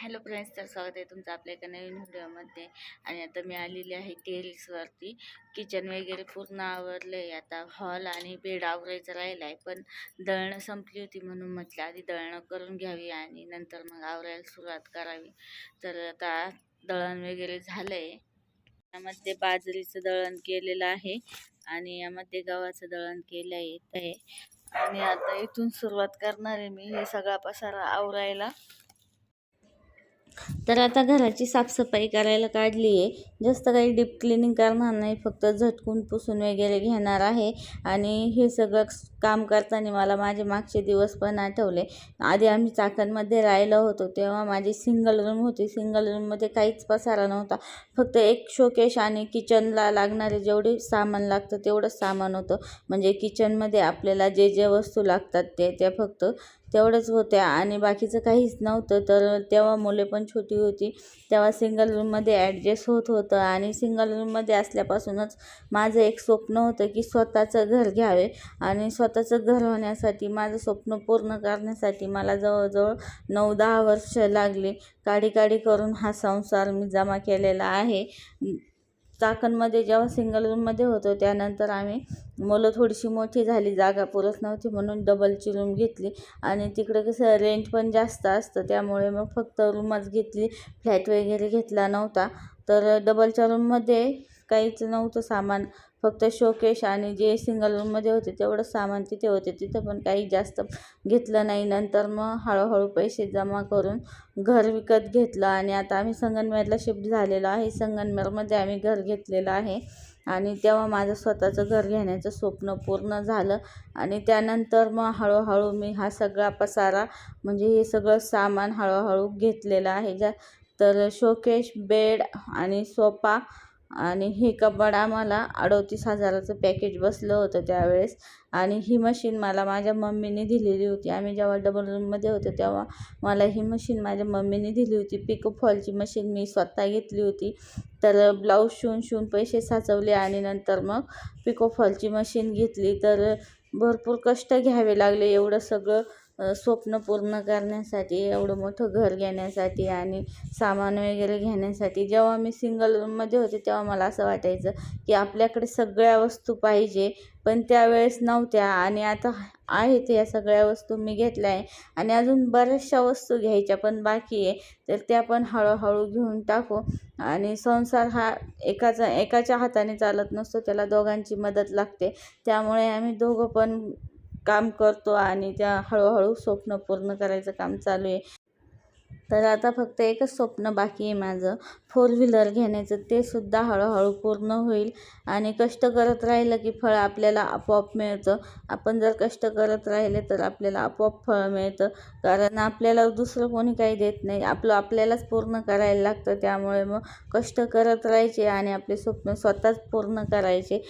Hello friends तर स्वागत आहे तुमचं आपल्या एका नवीन व्हिडिओमध्ये. आणि आता मी आलेली आहे टेरिसवरती. किचन वगैरे पूर्ण आवरलं आहे आता हॉल आणि बेड आवरायचं राहिलं आहे पण दळणं संपली होती म्हणून म्हटलं आधी दळणं करून घ्यावी आणि नंतर मग आवरायला सुरुवात करावी. तर आता दळण वगैरे झालं आहे यामध्ये बाजरीचं दळण केलेलं आहे आणि यामध्ये गव्हाचं दळण केलं आहे आणि आता इथून सुरुवात करणार आहे मी. हे सगळा पसारा आवरायला. तर आता घराची साफसफाई करायला काढली आहे. जास्त काही डीप क्लिनिंग करणार नाही फक्त झटकून पुसून वगैरे घेणार आहे. आणि हे सगळं काम करताना मला माझे मागचे दिवस पण आठवले. आधी आम्ही चाकणमध्ये राहिलो होतो तेव्हा माझी सिंगल रूम होती. सिंगल रूममध्ये काहीच पसारा नव्हता. फक्त एक शोकेश आणि किचनला लागणारे जेवढे सामान लागतं तेवढंच सामान होतं. म्हणजे किचनमध्ये आपल्याला जे जे वस्तू लागतात ते त्या फक्त तेवढंच होत्या. आणि बाकीचं काहीच नव्हतं. तर तेव्हा मुले पण छोटी होती. तेव्हा सिंगल रूममध्ये ॲडजस्ट होत होतं. आणि सिंगल रूममध्ये असल्यापासूनच माझं एक स्वप्न होतं की स्वतःचं घर घ्यावे. आणि स्वतःचं घर होण्यासाठी माझं स्वप्न पूर्ण करण्यासाठी मला जवळजवळ नऊ दहा वर्ष लागली. काडी काडी करून हा संसार मी जमा केलेला आहे. चाकणमध्ये जेव्हा सिंगल रूममध्ये होतो त्यानंतर आम्ही मुलं थोडीशी मोठी झाली जागा पुरत नव्हती म्हणून डबलची रूम घेतली. आणि तिकडे कसं रेंट पण जास्त असतं त्यामुळे मग फक्त रूमच घेतली. फ्लॅट वगैरे घेतला नव्हता. तर डबलच्या रूममध्ये काहीच नव्हतं सामान. फक्त शोकेश आणि जे सिंगल रूममध्ये होते तेवढं सामान तिथे होते. तिथं पण काही जास्त घेतलं नाही. नंतर मग हळूहळू पैसे जमा करून घर विकत घेतलं आणि आता आम्ही संगनमेरला शिफ्ट झालेलो आहे. संगनमेरमध्ये आम्ही घर घेतलेलं आहे. आणि तेव्हा माझं स्वतःचं घर घेण्याचं स्वप्न पूर्ण झालं. आणि त्यानंतर मग हळूहळू मी हा सगळा पसारा म्हणजे हे सगळं सामान हळूहळू घेतलेलं आहे. ज्या तर शोकेश बेड आणि सोफा आणि हे कपाट आम्हाला अडतीस हजाराचं पॅकेज बसलं होतं त्यावेळेस. आणि ही मशीन मला माझ्या मम्मीने दिलेली होती. आम्ही जेव्हा डबल रूममध्ये होतो तेव्हा मला ही मशीन माझ्या मम्मीने दिली होती. पिको फॉलची मशीन मी स्वतः घेतली होती. तर ब्लाऊज शिवून शिवून पैसे साचवले आणि नंतर मग पिको फॉलची मशीन घेतली. तर भरपूर कष्ट घ्यावे लागले. एवढं सगळं स्वप्न पूर्ण करण्यासाठी एवढं मोठं घर घेण्यासाठी आणि सामान वगैरे घेण्यासाठी जेव्हा मी सिंगल रूममध्ये होते तेव्हा मला असं वाटायचं की आपल्याकडे सगळ्या वस्तू पाहिजे पण त्यावेळेस नव्हत्या आणि आता आहेत या सगळ्या वस्तू मी घेतल्या आहे. आणि अजून बऱ्याचशा वस्तू घ्यायच्या पण बाकी आहे तर त्या पण हळूहळू घेऊन टाकू. आणि संसार हा एकाचा एकाच्या हाताने चालत नसतो त्याला दोघांची मदत लागते. त्यामुळे आम्ही दोघं पण काम करतो आणि त्या हळूहळू स्वप्न पूर्ण करायचं काम चालू आहे. तर आता फक्त एकच स्वप्न बाकी आहे माझं. फोर व्हीलर घेण्याचं ते सुद्धा हळूहळू पूर्ण होईल. आणि कष्ट करत राहिलं की फळ आपल्याला आपोआप मिळतं. आपण जर कष्ट करत राहिले तर आपल्याला आपोआप फळ मिळतं. कारण आपल्याला दुसरं कोणी काही देत नाही. आपलं आपल्यालाच पूर्ण करायला लागतं. त्यामुळे मग कष्ट करत राहायचे आणि आपले स्वप्न स्वतःच पूर्ण करायचे.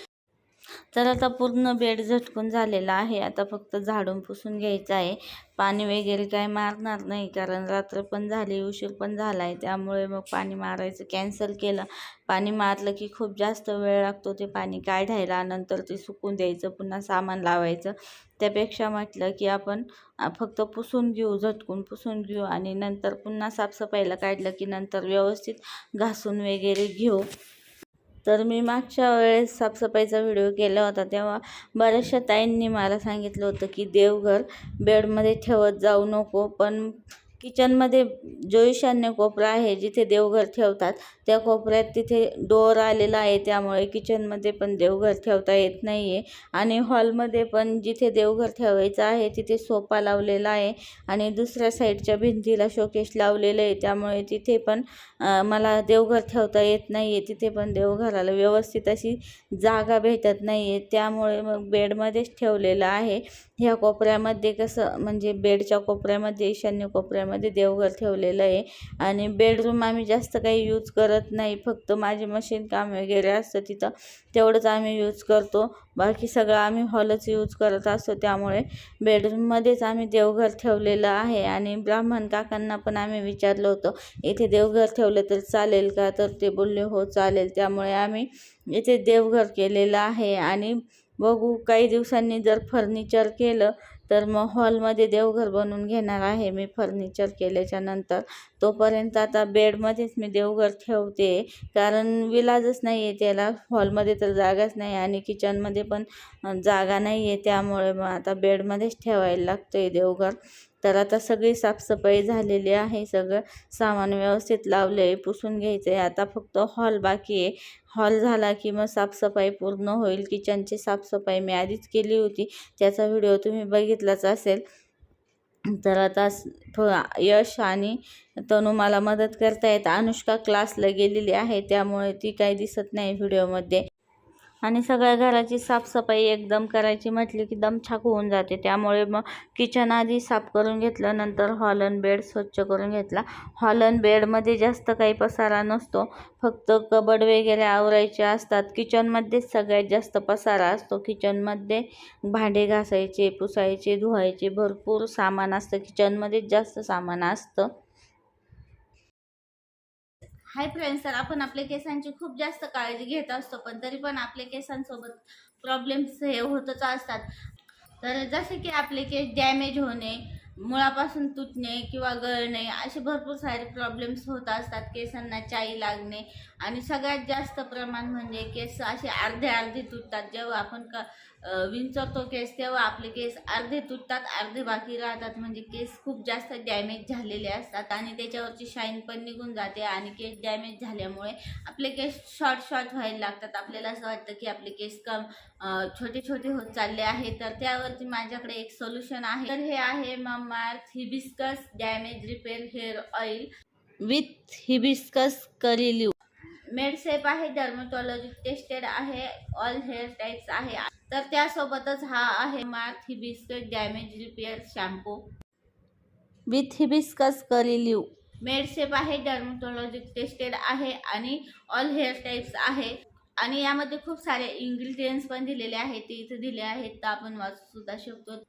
तर आता पूर्ण बेड झटकून झालेला आहे. आता फक्त झाडून पुसून घ्यायचं आहे. पाणी वगैरे काय मारणार नाही कारण रात्र पण झाली उशीर पण झाला आहे त्यामुळे मग पाणी मारायचं कॅन्सल केलं. पाणी मारलं की खूप जास्त वेळ लागतो ते पाणी काढायला. नंतर ते सुकून द्यायचं पुन्हा सामान लावायचं. त्यापेक्षा म्हटलं की आपण फक्त पुसून घेऊ झटकून पुसून घेऊ आणि नंतर पुन्हा साफसफाईला काढलं की नंतर व्यवस्थित घासून वगैरे घेऊ. तर मी मागच्या वेळेस साफसफाईचा व्हिडिओ केला होता तेव्हा बऱ्याचशा ताईंनी मला सांगितलं होतं की देवघर बेडमध्ये ठेवत जाऊ नको पण किचनमध्ये जो ईशान्य कोपरा आहे जिथे देवघर ठेवतात त्या कोपऱ्यात तिथे डोअर आलेला आहे. त्यामुळे किचनमध्ये पण देवघर ठेवता येत नाही आहे आणि हॉलमध्ये पण जिथे देवघर ठेवायचं आहे तिथे सोफा लावलेला आहे आणि दुसऱ्या साईडच्या भिंतीला शोकेश लावलेलं आहे. त्यामुळे तिथे पण मला देवघर ठेवता येत नाही आहे तिथे पण देवघराला व्यवस्थित अशी जागा भेटत नाही आहे त्यामुळे मग बेडमध्येच ठेवलेलं आहे. ह्या कोपऱ्यामध्ये कसं म्हणजे बेडच्या कोपऱ्यामध्ये ईशान्य कोपऱ्यामध्ये देवघर ठेवलेलं आहे. आणि बेडरूम आम्ही जास्त काही यूज करत नाही फक्त माझे मशीन काम वगैरे असतं तिथं. तेवढंच आम्ही यूज करतो. बाकी सगळं आम्ही हॉलच यूज करत असतो त्यामुळे बेडरूममध्येच आम्ही देवघर ठेवलेलं आहे. आणि ब्राह्मण काकांना पण आम्ही विचारलं होतं इथे देवघर ठेवलं तर चालेल का? तर ते बोलले हो चालेल. त्यामुळे आम्ही इथे देवघर केलेलं आहे. आणि बघू काही दिवसांनी जर फर्निचर केलं तर मग हॉलमध्ये देवघर बनवून घेणार आहे मी फर्निचर केल्याच्यानंतर. तोपर्यंत आता बेडमध्येच मी देवघर ठेवते. कारण विलाजच नाही आहे त्याला. हॉलमध्ये तर जागाच नाही आणि किचनमध्ये पण जागा नाही आहे त्यामुळे मग आता बेडमध्येच ठेवायला लागतं आहे देवघर. तर आता सगळी साफसफाई झालेली आहे सगळं सामान व्यवस्थित लावले आहे पुसून घ्यायचं आहे आता फक्त हॉल बाकी आहे. हॉल झाला की मग साफसफाई पूर्ण होईल. किचनची साफसफाई मी आधीच केली होती. त्याचा व्हिडिओ तुम्ही बघितलाच असेल. तर आता फ यश आणि तनू मला मदत करतायत. अनुष्का क्लासला गेलेली आहे त्यामुळे ती काही दिसत नाही व्हिडिओमध्ये. आणि सगळ्या घराची साफसफाई एकदम करायची म्हटली की दमछाक होऊन जाते. त्यामुळे मग किचन आधी साफ करून घेतलं नंतर हॉल अन बेड स्वच्छ करून घेतला. हॉल अन बेडमध्ये जास्त काही पसारा नसतो. फक्त कबड वगैरे आवरायचे असतात. किचनमध्येच सगळ्यात जास्त पसारा असतो. किचनमध्ये भांडे घासायचे पुसायचे धुवायचे भरपूर सामान असतं. किचनमध्येच जास्त सामान असतं. हाय फ्रेंड्स तर आपण आपल्या केसांची खूप जास्त काळजी घेत असतो पण तरी पण आपल्या केसांसोबत प्रॉब्लेम्स हे होतच असतात. तर जसे की आपले केस डॅमेज होणे मुळापासून तुटणे किंवा गळणे असे भरपूर सारे प्रॉब्लेम्स होत असतात केसांना चाई लागणे. आणि सगळ्यात जास्त प्रमाण म्हणजे केस असे अर्धे अर्धे तुटतात. जेव्हा आपण क विंचवतो विंचरतो केस तेव्हा आपले केस अर्धे तुटतात अर्धे बाकी राहतात. म्हणजे केस खूप जास्त डॅमेज झालेले असतात आणि त्याच्यावरची शाईन पण निघून जाते आणि केस डॅमेज झाल्यामुळे आपले केस शॉर्ट शॉर्ट व्हायला लागतात. आपल्याला असं वाटतं की आपले केस कम छोटे छोटे होत चालले आहे. तर त्यावरती माझ्याकडे एक सोल्युशन आहे. तर हे आहे मग Mamaearth hibiscus damage repair hair oil with hibiscus curry leaf made safe आहे डर्मटॉलॉजी टेस्टेड आहे ऑल हेअर टाईप्स आहे. तर त्यासोबतच हा आहे Mamaearth hibiscus damage repair shampoo. With hibiscus curry leaf made safe आहे डर्मटॉलॉजी टेस्टेड आहे आणि ऑल हेअर टाईप्स आहे. आणि यामध्ये खूप सारे इंग्रेडियंट्स पण दिलेले आहेत ते इथे दिले आहेत तर आपण वाचू सुद्धा शकतो.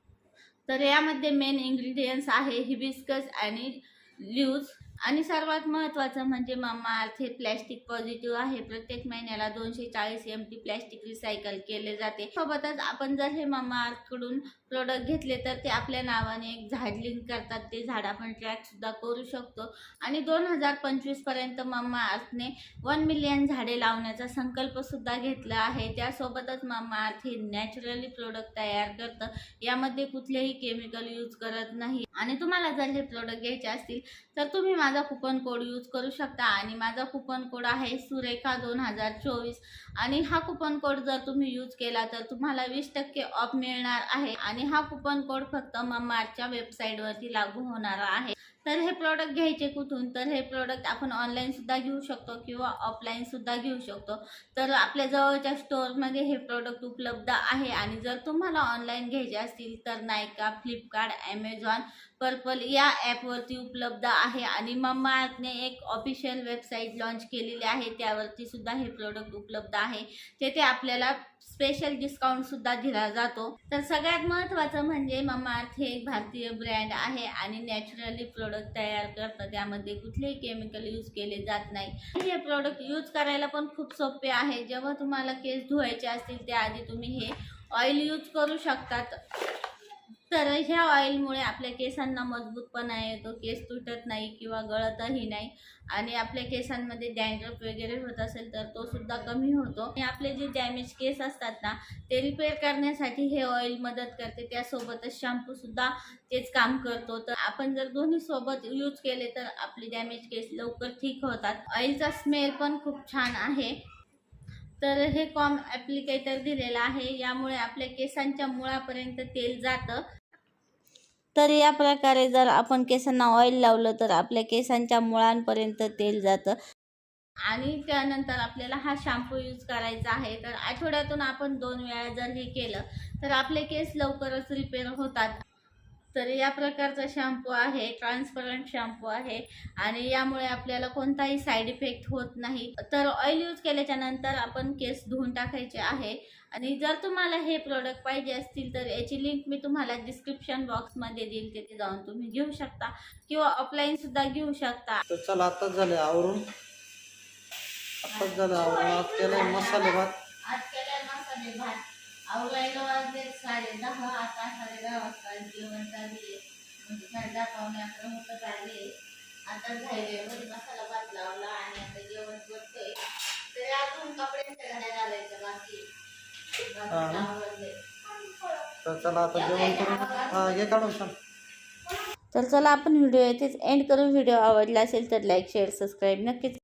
तर यामध्ये मेन इंग्रेडियंट्स आहे हिबिस्कस आणि ल्यूज आणि सर्वात महत्त्वाचं म्हणजे मामा अर्थ हे प्लॅस्टिक पॉझिटिव्ह आहे. प्रत्येक महिन्याला दोनशे चाळीस एम टी प्लॅस्टिक रिसायकल केले जाते. सोबतच आपण जर हे मामा कडून प्रोडक्ट घेतले तर ते आपल्या नावाने एक झाड लिंक करतात. ते झाड आपण ट्रॅक सुद्धा करू शकतो. आणि दोन हजार पंचवीसपर्यंत मामा अर्थने वन मिलियन झाडे लावण्याचा संकल्प सुद्धा घेतला आहे. त्यासोबतच मामा अर्थ हे नॅचरली प्रोडक्ट तयार करतं. यामध्ये कुठलेही केमिकल यूज करत नाही. आणि तुम्हाला जर हे प्रोडक्ट घ्यायचे असतील तर तुम्ही माझा कुपन कोड यूज करू शकता आणि माझा कुपन कोड आहे सुरेखा दोन हजार चोवीस. आणि हा कुपन कोड जर तुम्ही यूज केला तर तुम्हाला वीस टक्के ऑफ मिळणार आहे. आणि हा कुपन कोड फक्त ममार्टच्या वेबसाईटवरती लागू होणार आहे. तर हे प्रॉडक्ट घ्यायचे कुठून? तर हे प्रॉडक्ट आपण ऑनलाईनसुद्धा घेऊ शकतो किंवा ऑफलाईनसुद्धा घेऊ शकतो. तर आपल्या जवळच्या स्टोअरमध्ये हे प्रॉडक्ट उपलब्ध आहे आणि जर तुम्हाला ऑनलाईन घ्यायचे असतील तर नायका फ्लिपकार्ट ॲमेझॉन पर्पल या ॲपवरती उपलब्ध आहे आणि मम्मा ॲपने एक ऑफिशियल वेबसाईट लॉन्च केलेली आहे. त्यावरती सुद्धा हे प्रोडक्ट उपलब्ध आहे. तेथे आपल्याला स्पेशल डिस्काउंट सुद्धा दिला जातो. तर सगळ्यात महत्त्वाचं म्हणजे ममाअर्थ हे एक भारतीय ब्रँड आहे आणि नॅचरली प्रोडक्ट तयार करतं. त्यामध्ये कुठलेही केमिकल यूज केले जात नाही. हे प्रोडक्ट यूज करायला पण खूप सोपे आहे. जेव्हा तुम्हाला केस धुवायचे असतील त्याआधी तुम्ही हे ऑइल यूज करू शकतात. तर ह्या ऑइलमुळे आपल्या केसांना मजबूतपणा येतो केस तुटत नाही किंवा गळतही नाही. आणि आपल्या केसांमध्ये डॅन्ड्रफ वगैरे होत असेल तर तो सुद्धा कमी होतो. आणि आपले जे डॅमेज केस असतात ना ते रिपेअर करण्यासाठी हे ऑइल मदत करते. त्यासोबतच शॅम्पू सुद्धा तेच काम करतो. तर आपण जर दोन्ही सोबत यूज केले तर आपले डॅमेज केस लवकर ठीक होतात. ऑइलचा स्मेल पण खूप छान आहे. तर हे कॉम ॲप्लिकेटर दिलेलं आहे. यामुळे आपल्या केसांच्या मुळापर्यंत तेल जातं. तर या प्रकारे जर आपण केसांना ऑइल लावलं तर आपल्या केसांच्या मुळांपर्यंत तेल जातं. आणि त्यानंतर आपल्याला हा शॅम्पू यूज करायचा आहे. तर आठवड्यातून आपण दोन वेळा जर हे केलं तर आपले केस लवकरच रिपेअर होतात. तर या प्रकारचा शॅम्पू आहे ट्रान्सपरंट शॅम्पू आहे. आणि यामुळे आपल्याला कोणताही साईड इफेक्ट होत नाही. तर ऑइल यूज केल्याच्यानंतर आपण केस धुवून टाकायचे आहे. आणि जर तुम्हाला हे प्रोडक्ट पाहिजे असतील तर याची लिंक मी तुम्हाला डिस्क्रिप्शन बॉक्समध्ये देईल. तिथे जाऊन तुम्ही घेऊ शकता. किंवा ऑफलाईन सुद्धा घेऊ शकता. तर चला आताच झाले आवरून. आताच झालं आवरून. आज मसाले भात आज मसाले भात आवरायला वाजले साडे दहा आता साडे दहा वाजता जेवण चालू आहे. म्हणजे साडे दहा पावणे अकरा होतं आले आता झायवेमध्ये मसाला भात लावला आणि आता जेवण करतोय. तरी अजून कपड्यांच्या घड्या घालायच्या बाकी? आवरलंय. तर चला आता जेवण करू हे काढून सांग तर चला आपण व्हिडिओ येथेच एंड करू व्हिडिओ आवडला असेल तर लाईक शेअर सबस्क्राईब नक्कीच